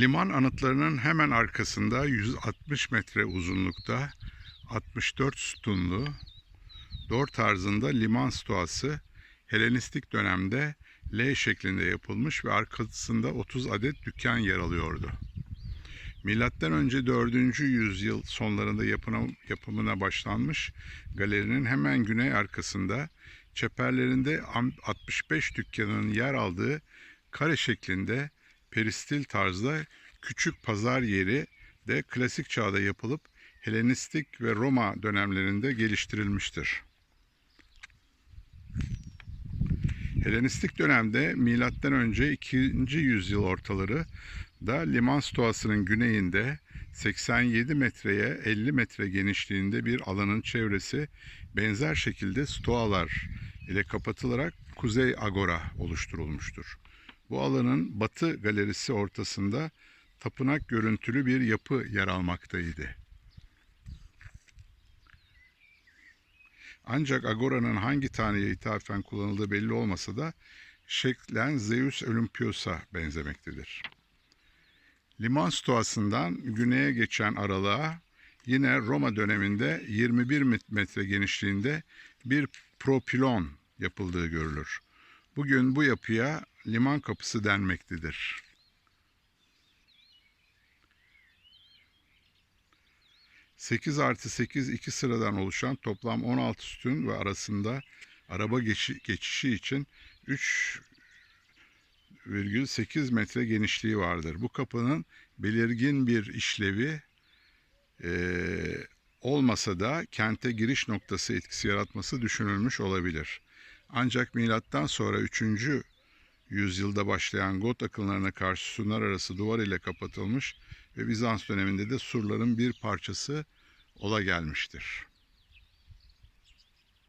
Liman anıtlarının hemen arkasında 160 metre uzunlukta 64 sütunlu dor tarzında liman stoası Helenistik dönemde L şeklinde yapılmış ve arkasında 30 adet dükkan yer alıyordu. Milattan önce 4. yüzyıl sonlarında yapımına başlanmış galerinin hemen güney arkasında çeperlerinde 65 dükkanın yer aldığı kare şeklinde peristil tarzda küçük pazar yeri de klasik çağda yapılıp Helenistik ve Roma dönemlerinde geliştirilmiştir. Helenistik dönemde milattan önce 2. yüzyıl ortaları da liman stoasının güneyinde 87 metreye 50 metre genişliğinde bir alanın çevresi benzer şekilde stoalar ile kapatılarak Kuzey Agora oluşturulmuştur. Bu alanın batı galerisi ortasında tapınak görüntülü bir yapı yer almaktaydı. Ancak Agora'nın hangi tanrıya ithafen kullanıldığı belli olmasa da şeklen Zeus Olympios'a benzemektedir. Liman stoasından güneye geçen aralığa yine Roma döneminde 21 metre genişliğinde bir propilon yapıldığı görülür. Bugün bu yapıya liman kapısı denmektedir. Sekiz artı 8 iki sıradan oluşan toplam 16 sütun ve arasında araba geçi- geçişi için 3,8 metre genişliği vardır. Bu kapının belirgin bir işlevi eee, olmasa da kente giriş noktası etkisi yaratması düşünülmüş olabilir. Ancak milattan sonra 3. yüzyılda başlayan Got akınlarına karşı sütunlar arası duvar ile kapatılmış ve Bizans döneminde de surların bir parçası ola gelmiştir.